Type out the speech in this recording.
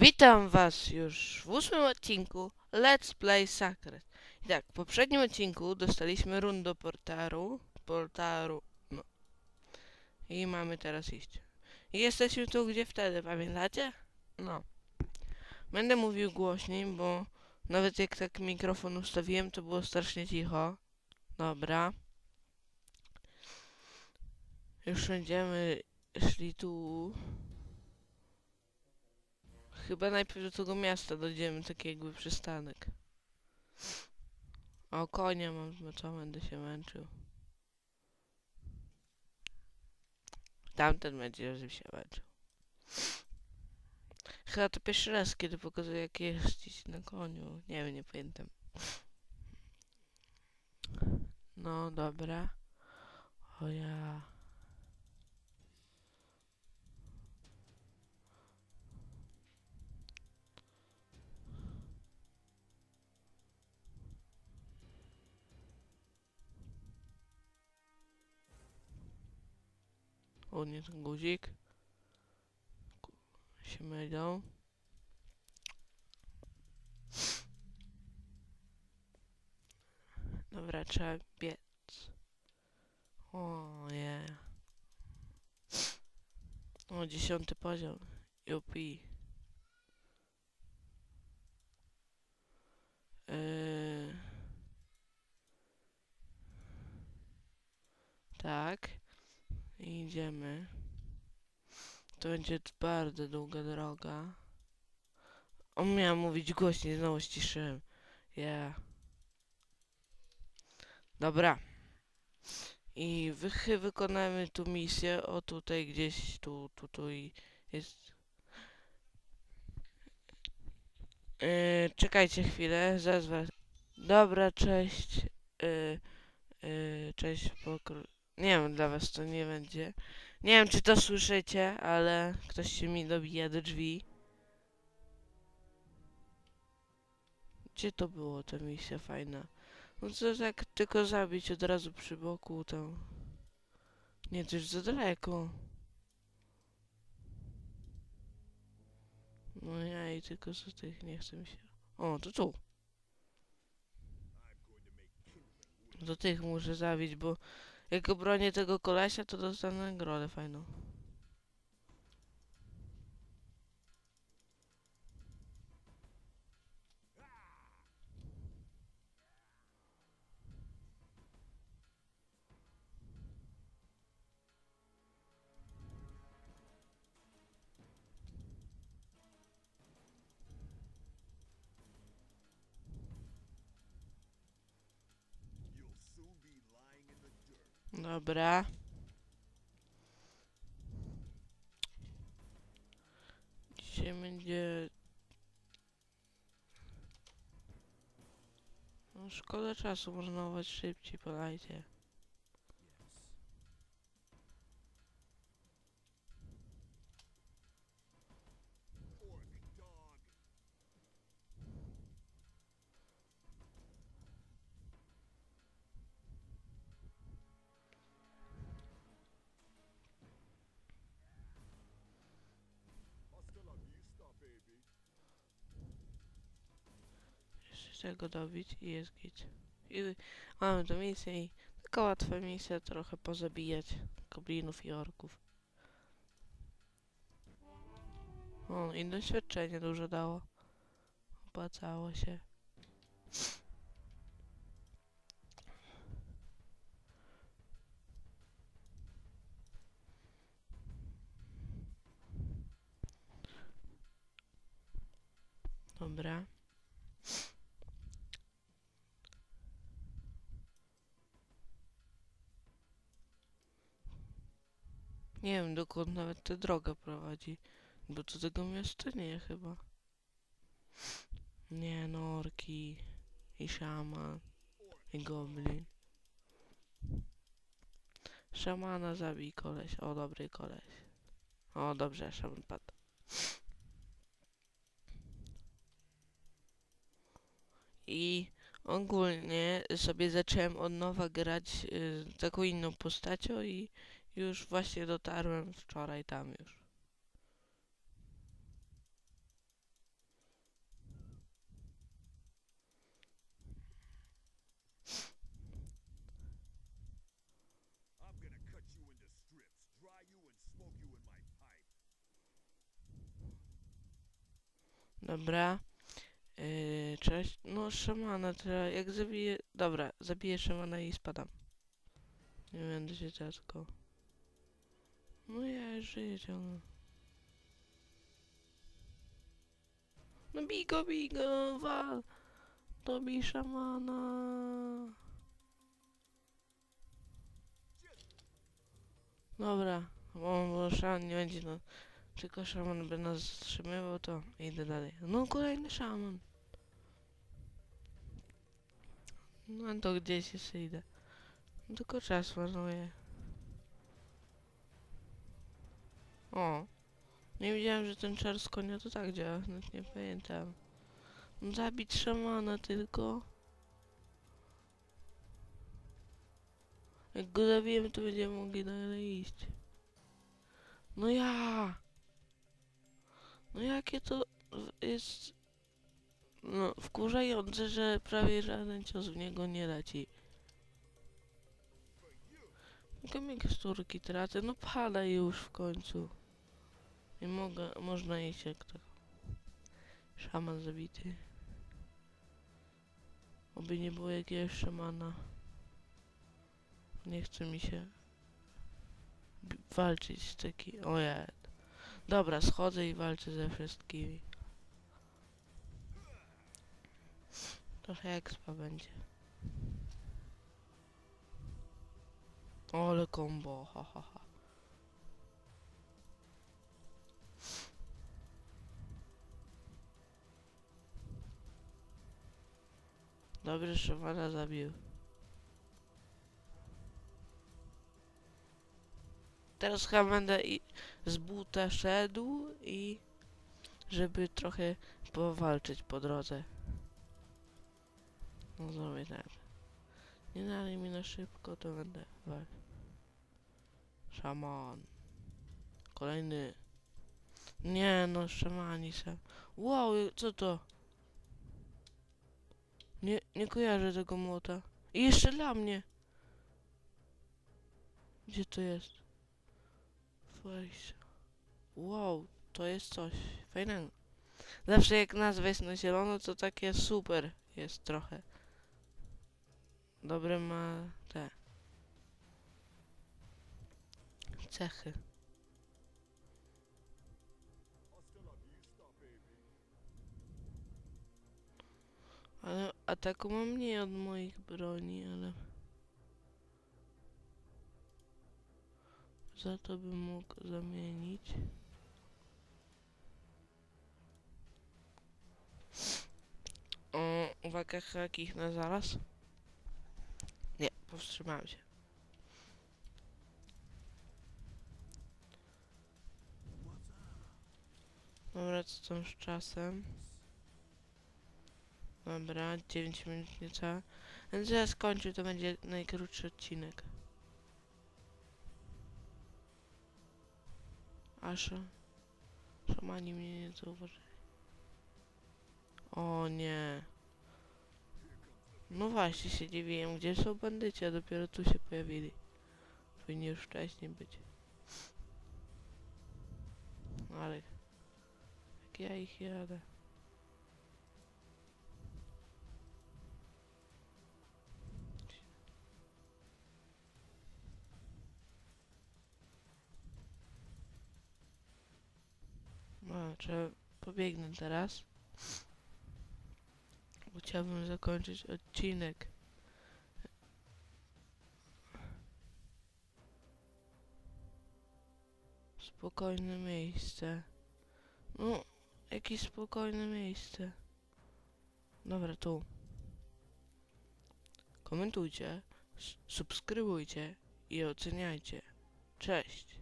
Witam was już w ósmym odcinku Let's Play Sacred. I tak, w poprzednim odcinku dostaliśmy run do portaru, portaru, no. I mamy teraz iść. I jesteśmy tu, gdzie wtedy, pamiętacie? No. Będę mówił głośniej, bo nawet jak tak mikrofon ustawiłem, to było strasznie cicho. Dobra. Już będziemy szli tu. Chyba najpierw do tego miasta dojdziemy, taki jakby przystanek. O, konia mam, co będę się męczył. Tamten będzie, żeby się męczył. Chyba to pierwszy raz, kiedy pokazuję jak jeździć na koniu. Nie wiem, nie pamiętam. No, dobra. O ja... O nie, ten guzik. Się mylą. Dobra, trzeba biec. O nie. O, dziesiąty poziom. Jupi. Yy... Tak. I idziemy. To będzie bardzo długa droga. O, miałem mówić głośniej, znowu ściszyłem. Yeah. Dobra. I wy, wykonamy tu misję. O, tutaj gdzieś, tu, tu, tu i jest... Yy, czekajcie chwilę, zaraz. Dobra, cześć. Yy, yy, cześć, pokro... Nie wiem, dla was to nie będzie. Nie wiem, czy to słyszycie, ale ktoś się mi dobija do drzwi. Gdzie to było, ta misja fajna? No co tak tylko zabić od razu przy boku tam. Nie, to już za daleko. No ja i tylko z tych nie chcę mi się... O, to tu. Do tych muszę zabić, bo jak obronię tego kolesia, to dostanę nagrodę fajną. Dobra. Dzisiaj będzie... No szkoda czasu, można szybciej, podajcie. Tego dobić i jest git. I mamy tu misję i taka łatwa misja, trochę pozabijać goblinów i orków. O, i doświadczenie dużo dało. Opłacało się. Dobra. Nie wiem dokąd nawet ta droga prowadzi. Do tego miasta nie chyba. Nie, no orki i szaman i goblin. Szamana zabij koleś. O, dobry koleś. O, dobrze, szaman padł. I ogólnie sobie zacząłem od nowa grać y, taką inną postacią i już właśnie dotarłem wczoraj tam już. Dobra. Yy, cześć. No, szamana, to jak zabiję... Dobra, zabiję szamana i spadam. Nie będę się teraz. No ja żyję ciągle. No bigo, bigo, wal! To bij szamana! Dobra, bo, szaman nie będzie no. Tylko szaman by nas zatrzymywał, to idę dalej. No kolejny szaman. No to gdzieś jeszcze idę. No, Tylko czas marnuję. O. Nie wiedziałem, że ten czar z konia to tak działa. Nawet nie pamiętam. No Zabić szamana tylko. Jak go zabijemy, to będziemy mogli dalej iść. No ja! No jakie to jest... No, wkurzające, że prawie żaden cios w niego nie leci. Tylko miksturki tracę, no pada już w końcu. Nie mogę, można iść jak tak. Szaman zabity. Oby nie było jakiegoś szamana. Nie chce mi się walczyć z taki. O ja. Dobra, schodzę i walczę ze wszystkimi. Trochę expa będzie. Ole combo, ha ha ha. Dobrze, szamana zabił. Teraz chyba będę i z buta szedł i żeby trochę powalczyć po drodze. No zrobię tak. Nie dalej mi na szybko, to będę walczył. Szaman. Kolejny. Nie no, szamani se. Wow, co to? Nie, nie kojarzę tego młota. I jeszcze dla mnie. Gdzie to jest? Weź. Wow, to jest coś fajnego. Zawsze jak nazwa jest na zielono, to takie super jest trochę. Dobre ma te cechy. Ale ataku mam mniej od moich broni, ale... Za to bym mógł zamienić. O, uwaga, hakich na zaraz. Nie, powstrzymałem się. Dobra, co tam z czasem? Dobra, 9 minut niecałe. Więc ja skończę, to będzie najkrótszy odcinek. Aż szamani mnie nie zauważyli. O nie. No właśnie się dziwiłem, gdzie są bandyci, a dopiero tu się pojawili. Powinni już wcześniej być. Ale... Jak ja ich jadę. No, trzeba pobiegnę teraz. Bo chciałbym zakończyć odcinek. Spokojne miejsce. No, jakieś spokojne miejsce. Dobra, tu. Komentujcie, subskrybujcie i oceniajcie. Cześć.